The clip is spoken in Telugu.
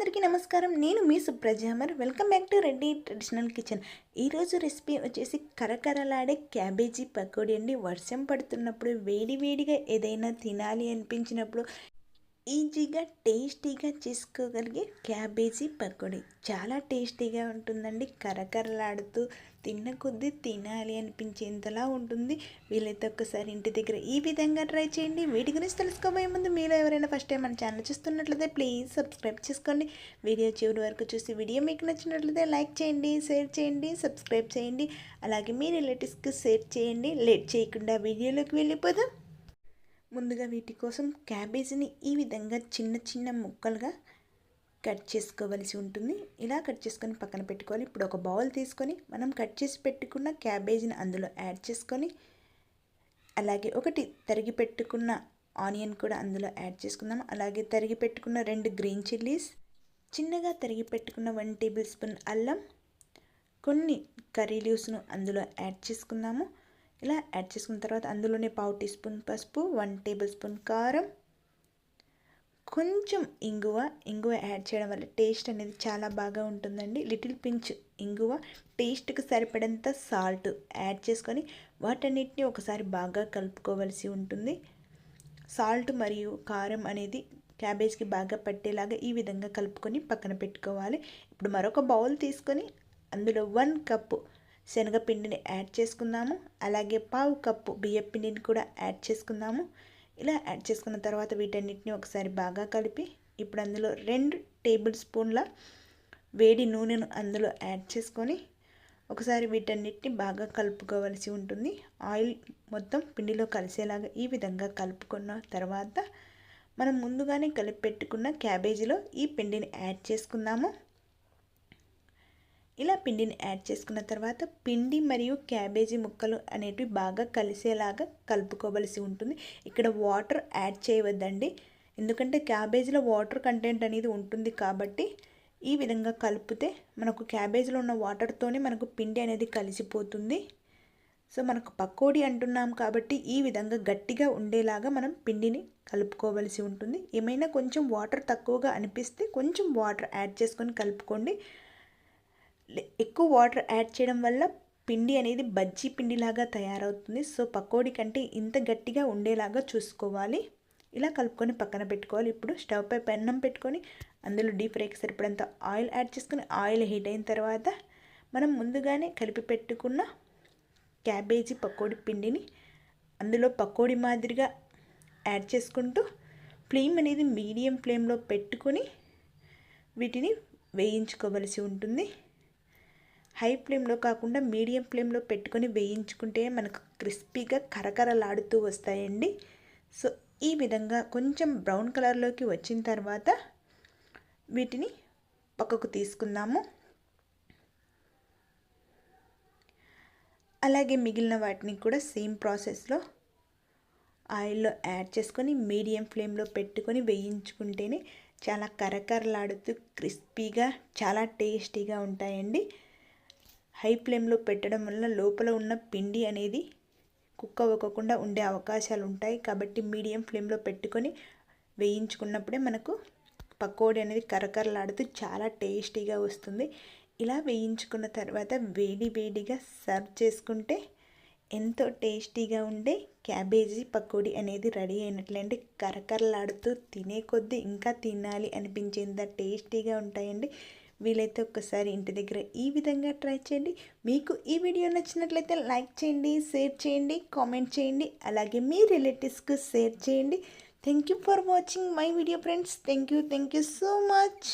అందరికీ నమస్కారం. నేను మీ సుప్రజామర్ welcome back to Reddy traditional kitchen. ఈరోజు రెసిపీ వచ్చేసి కరకరలాడే క్యాబేజీ పకోడీ అండి. వర్షం పడుతున్నప్పుడు వేడి వేడిగా ఏదైనా తినాలి అనిపించినప్పుడు ఈజీగా టేస్టీగా చేసుకోగలిగే క్యాబేజీ పకోడీ. చాలా టేస్టీగా ఉంటుందండి. కరకరలాడుతూ తిన్న కొద్దీ తినాలి అనిపించేంతలా ఉంటుంది. వీలైతే ఒక్కసారి ఇంటి దగ్గర ఈ విధంగా ట్రై చేయండి. వీటి గురించి తెలుసుకోబోయే ముందు మీరు ఎవరైనా ఫస్ట్ టైం మన ఛానల్ చూస్తున్నట్లయితే ప్లీజ్ సబ్స్క్రైబ్ చేసుకోండి. వీడియో చివరి వరకు చూసి వీడియో మీకు నచ్చినట్లయితే లైక్ చేయండి షేర్ చేయండి సబ్స్క్రైబ్ చేయండి. అలాగే మీ రిలేటివ్స్కి షేర్ చేయండి. లేట్ చేయకుండా వీడియోలోకి వెళ్ళిపోదాం. ముందుగా వీటి కోసం క్యాబేజీని ఈ విధంగా చిన్న చిన్న ముక్కలుగా కట్ చేసుకోవలసి ఉంటుంది. ఇలా కట్ చేసుకొని పక్కన పెట్టుకోవాలి. ఇప్పుడు ఒక బౌల్ తీసుకొని మనం కట్ చేసి పెట్టుకున్న క్యాబేజీని అందులో యాడ్ చేసుకొని అలాగే ఒకటి తరిగి పెట్టుకున్న ఆనియన్ కూడా అందులో యాడ్ చేసుకుందాం. అలాగే తరిగి పెట్టుకున్న రెండు గ్రీన్ చిల్లీస్ చిన్నగా తరిగి పెట్టుకున్న వన్ టేబుల్ స్పూన్ అల్లం కొన్ని కర్రీ లీవ్స్ను అందులో యాడ్ చేసుకుందాము. ఇలా యాడ్ చేసుకున్న తర్వాత అందులోనే పావు టీ స్పూన్ పసుపు వన్ టేబుల్ స్పూన్ కారం. కొంచెం ఇంగువ ఇంగువ యాడ్ చేయడం వల్ల టేస్ట్ అనేది చాలా బాగా ఉంటుందండి. లిటిల్ పించ్ ఇంగువ టేస్ట్కి సరిపడంత సాల్ట్ యాడ్ చేసుకొని వాటన్నిటిని ఒకసారి బాగా కలుపుకోవలసి ఉంటుంది. సాల్ట్ మరియు కారం అనేది క్యాబేజ్కి బాగా పట్టేలాగా ఈ విధంగా కలుపుకొని పక్కన పెట్టుకోవాలి. ఇప్పుడు మరొక బౌల్ తీసుకొని అందులో వన్ కప్పు శనగపిండిని యాడ్ చేసుకుందాము. అలాగే పావు కప్పు బియ్య పిండిని కూడా యాడ్ చేసుకుందాము. ఇలా యాడ్ చేసుకున్న తర్వాత వీటన్నిటిని ఒకసారి బాగా కలిపి ఇప్పుడు అందులో రెండు టేబుల్ స్పూన్ల వేడి నూనెను అందులో యాడ్ చేసుకొని ఒకసారి వీటన్నిటిని బాగా కలుపుకోవలసి ఉంటుంది. ఆయిల్ మొత్తం పిండిలో కలిసేలాగా ఈ విధంగా కలుపుకున్న తర్వాత మనం ముందుగానే కలిపి పెట్టుకున్న క్యాబేజీలో ఈ పిండిని యాడ్ చేసుకుందాము. ఇలా పిండిని యాడ్ చేసుకున్న తర్వాత పిండి మరియు క్యాబేజీ ముక్కలు అనేటివి బాగా కలిసేలాగా కలుపుకోవలసి ఉంటుంది. ఇక్కడ వాటర్ యాడ్ చేయవద్దండి. ఎందుకంటే క్యాబేజీలో వాటర్ కంటెంట్ అనేది ఉంటుంది కాబట్టి ఈ విధంగా కలిపితే మనకు క్యాబేజీలో ఉన్న వాటర్తోనే మనకు పిండి అనేది కలిసిపోతుంది. సో మనకు పకోడీ అంటున్నాం కాబట్టి ఈ విధంగా గట్టిగా ఉండేలాగా మనం పిండిని కలుపుకోవలసి ఉంటుంది. ఏమైనా కొంచెం వాటర్ తక్కువగా అనిపిస్తే కొంచెం వాటర్ యాడ్ చేసుకొని కలుపుకోండి. ఎక్కువ వాటర్ యాడ్ చేయడం వల్ల పిండి అనేది బజ్జీ పిండిలాగా తయారవుతుంది. సో పకోడీ కంటే ఇంత గట్టిగా ఉండేలాగా చూసుకోవాలి. ఇలా కలుపుకొని పక్కన పెట్టుకోవాలి. ఇప్పుడు స్టవ్ పై పెన్నం పెట్టుకొని అందులో డీప్ ఫ్రైకి సరిపడంత ఆయిల్ యాడ్ చేసుకొని ఆయిల్ హీట్ అయిన తర్వాత మనం ముందుగానే కలిపి పెట్టుకున్న క్యాబేజీ పకోడీ పిండిని అందులో పకోడీ మాదిరిగా యాడ్ చేసుకుంటూ ఫ్లేమ్ అనేది మీడియం ఫ్లేమ్లో పెట్టుకొని వీటిని వేయించుకోవలసి ఉంటుంది. హై ఫ్లేమ్లో కాకుండా మీడియం ఫ్లేమ్లో పెట్టుకొని వేయించుకుంటే మనకు క్రిస్పీగా కరకరలాడుతూ వస్తాయండి. సో ఈ విధంగా కొంచెం బ్రౌన్ కలర్లోకి వచ్చిన తర్వాత వీటిని పక్కకు తీసుకుందాము. అలాగే మిగిలిన వాటిని కూడా సేమ్ ప్రాసెస్లో ఆయిల్లో యాడ్ చేసుకొని మీడియం ఫ్లేమ్లో పెట్టుకొని వేయించుకుంటేనే చాలా కరకరలాడుతూ క్రిస్పీగా చాలా టేస్టీగా ఉంటాయండి. హై ఫ్లేమ్లో పెట్టడం వల్ల లోపల ఉన్న పిండి అనేది కుక్క అవ్వకుండా ఉండే అవకాశాలు ఉంటాయి కాబట్టి మీడియం ఫ్లేమ్లో పెట్టుకొని వేయించుకున్నప్పుడే మనకు పకోడీ అనేది కరకరలాడుతూ చాలా టేస్టీగా వస్తుంది. ఇలా వేయించుకున్న తర్వాత వేడి వేడిగా సర్వ్ చేసుకుంటే ఎంతో టేస్టీగా ఉండే క్యాబేజీ పకోడీ అనేది రెడీ అయినట్లండి కరకరలాడుతూ తినే కొద్దీ ఇంకా తినాలి అనిపించేంత టేస్టీగా ఉంటాయండి. వీలైతే ఒక్కసారి ఇంటి దగ్గర ఈ విధంగా ట్రై చేయండి. మీకు ఈ వీడియో నచ్చినట్లయితే లైక్ చేయండి షేర్ చేయండి కామెంట్ చేయండి అలాగే మీ రిలేటివ్స్కు షేర్ చేయండి. Thank you for watching my video friends. Thank you thank you so much.